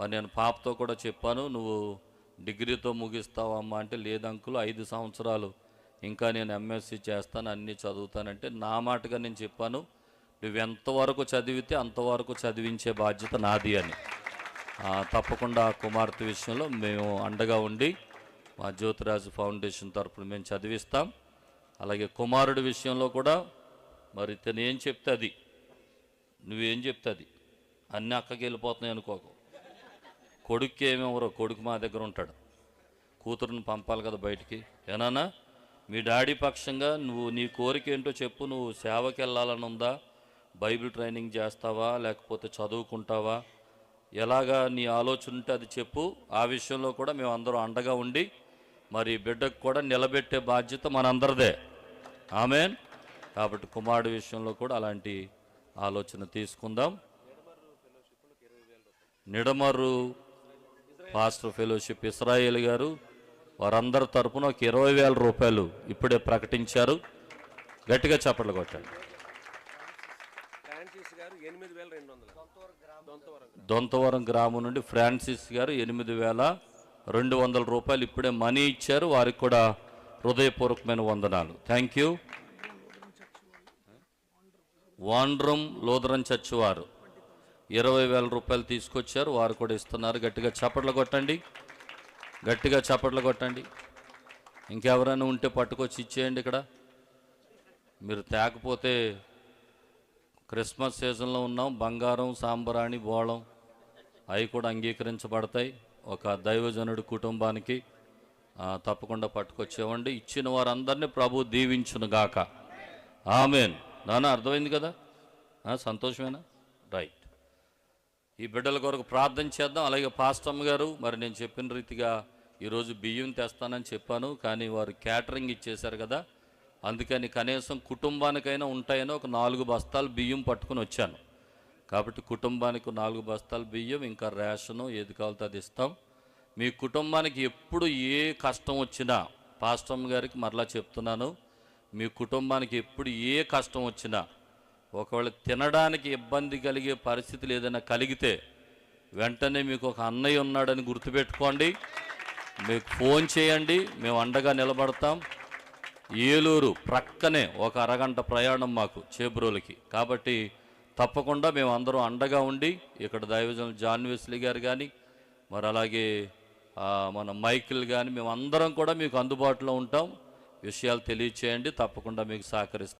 మరి నేను పాపతో కూడా చెప్పాను నువ్వు డిగ్రీతో ముగిస్తావా అమ్మ అంటే లేదంకులు ఐదు సంవత్సరాలు ఇంకా నేను ఎంఎస్సి చేస్తాను అన్నీ చదువుతానంటే నా మాటగా నేను చెప్పాను నువ్వు ఎంతవరకు చదివితే అంతవరకు చదివించే బాధ్యత నాది అని. తప్పకుండా ఆ కుమార్తె విషయంలో మేము అండగా ఉండి మా జ్యోతిరాజు ఫౌండేషన్ తరపున మేము చదివిస్తాం. అలాగే కుమారుడి విషయంలో కూడా మరి ఇతను ఏం చెప్తే అది నువ్వేం చెప్తే అది అన్ని అక్కకి వెళ్ళిపోతున్నాయి అనుకోకు. కొడుక్కి ఏమెవరో కొడుకు మా దగ్గర ఉంటాడు. కూతురుని పంపాలి కదా బయటికి. ఏనానా మీ డాడీ పక్షంగా నువ్వు నీ కోరిక ఏంటో చెప్పు. నువ్వు సేవకి వెళ్ళాలని ఉందా? బైబిల్ ట్రైనింగ్ చేస్తావా? లేకపోతే చదువుకుంటావా? ఎలాగా నీ ఆలోచన ఉంటే అది చెప్పు. ఆ విషయంలో కూడా మేము అందరూ అండగా ఉండి మరి బిడ్డకు కూడా నిలబెట్టే బాధ్యత మనందరిదే. ఆమెన్. కాబట్టి కుమారుడి విషయంలో కూడా అలాంటి ఆలోచన తీసుకుందాం. నిడమర్రు పాస్టర్ ఫెలోషిప్ ఇస్రాయేల్ గారు వారందరి తరపున ఒక ఇరవై వేల రూపాయలు ఇప్పుడే ప్రకటించారు. గట్టిగా చప్పట్లు కొట్టండి. దొంతవరం గ్రామం నుండి ఫ్రాన్సిస్ గారు ఎనిమిది వేల రెండు వందల రూపాయలు ఇప్పుడే మనీ ఇచ్చారు. వారికి కూడా హృదయపూర్వకమైన వందనాలు. Thank you. వాండ్రమ్ లోదరం చర్చ్ వారు. ఇరవై వేల రూపాయలు తీసుకొచ్చారు. వారు కూడా ఇస్తున్నారు. గట్టిగా చప్పట్లు కొట్టండి. గట్టిగా చప్పట్లు కొట్టండి. ఇంకెవరైనా ఉంటే పట్టుకొచ్చి ఇచ్చేయండి ఇక్కడ. మీరు తేకపోతే క్రిస్మస్ సీజన్లో ఉన్నాం. బంగారం సాంబరాణి బోళం అవి కూడా అంగీకరించబడతాయి. ఒక దైవజనుడి కుటుంబానికి తప్పకుండా పట్టుకొచ్చేవండి ఇచ్చిన వారందరినీ ప్రభు దీవించును గాక ఆమెన్. నాన్న అర్థమైంది కదా? సంతోషమేనా? రైట్. ఈ బిడ్డల కొరకు ప్రార్థన చేద్దాం. అలాగే పాస్టమ్ గారు మరి నేను చెప్పిన రీతిగా ఈరోజు బియ్యం తెస్తానని చెప్పాను కానీ వారు క్యాటరింగ్ ఇచ్చేశారు కదా. అందుకని కనీసం కుటుంబానికైనా ఉంటాయని ఒక నాలుగు బస్తాలు బియ్యం పట్టుకుని వచ్చాను. కాబట్టి కుటుంబానికి నాలుగు బస్తాలు బియ్యం ఇంకా రేషను ఏది కావాలితే అది ఇస్తాం. మీ కుటుంబానికి ఎప్పుడు ఏ కష్టం వచ్చినా పాస్టమ్ గారికి మరలా చెప్తున్నాను మీ కుటుంబానికి ఎప్పుడు ఏ కష్టం వచ్చినా ఒకవేళ తినడానికి ఇబ్బంది కలిగే పరిస్థితులు ఏదైనా కలిగితే వెంటనే మీకు ఒక అన్నయ్య ఉన్నాడని గుర్తుపెట్టుకోండి. మీకు ఫోన్ చేయండి మేము అండగా నిలబడతాం. ఏలూరు ప్రక్కనే ఒక అరగంట ప్రయాణం మాకు చేబ్రోలకి. కాబట్టి తప్పకుండా మేము అందరం అండగా ఉండి ఇక్కడ దైవజన్ జాన్ వెస్లీ గారు కానీ మరి అలాగే మన మైకిల్ కానీ మేము అందరం కూడా మీకు అందుబాటులో ఉంటాం. విషయాలు తెలియచేయండి తప్పకుండా మీకు సహకరిస్తాం.